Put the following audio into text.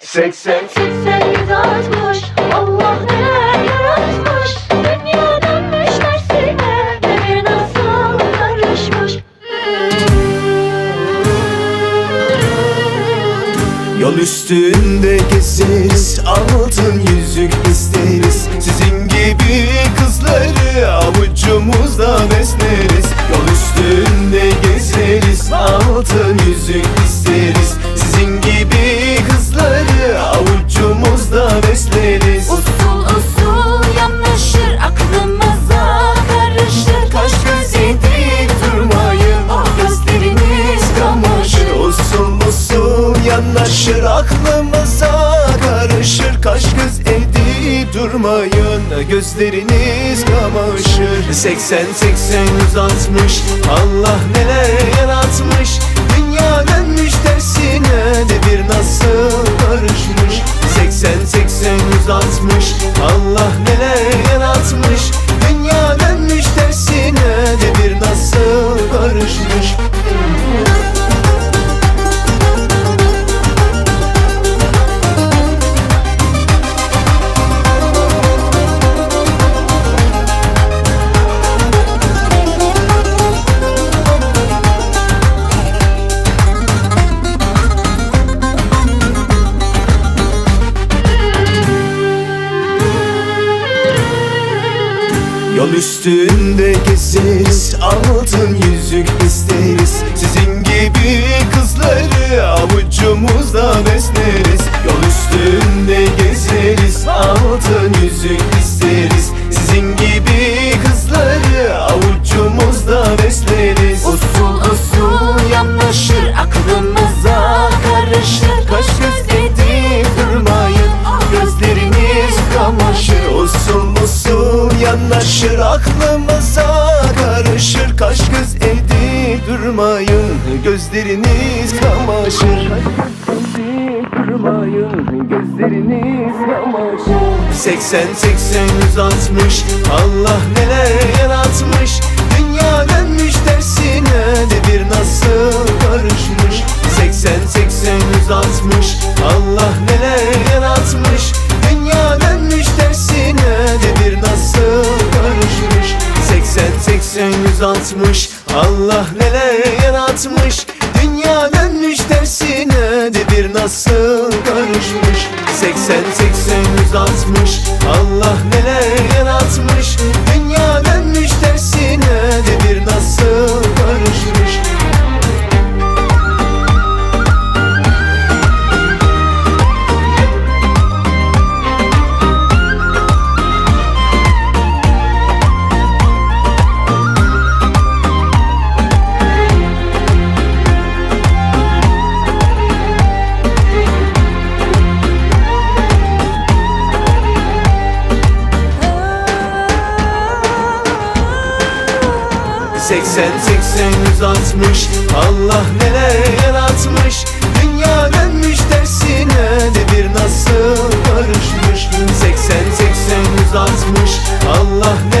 80 80 160 Allah neler yaratmış. Dünya dönmüş tersine Devir nasıl karışmış. Yol üstünde gezeriz Altın yüzük isteriz. Sizin gibi kızları Avucumuzda besleriz yanaşır aklımıza karışır. Kaş göz edip durmayın gözleriniz kamaşır. 80 80 160 Allah neler yaratmış. Dünya dönmüş tersine devir nasıl karışmış 80 80 160 Allah Yol üstünde gezeriz Altın yüzük isteriz. Sizin gibi kızları Avucumuzda besleriz Aklımıza karışır Kaş göz edip durmayın Gözleriniz kamaşır. Durmayın Gözleriniz kamaşır 80 80 160 Allah neler yaratmış 160 Allah neler yaratmış Dünya dönmüş tersine Devir nasıl karışmış. 80 80 160 Allah neler yaratmış Dünya dönmüş Seksen seksen yüz altmış. Allah neler yaratmış Dünya dönmüş tersine Devir nasıl karışmış. Seksen seksen yüz altmış. Allah neler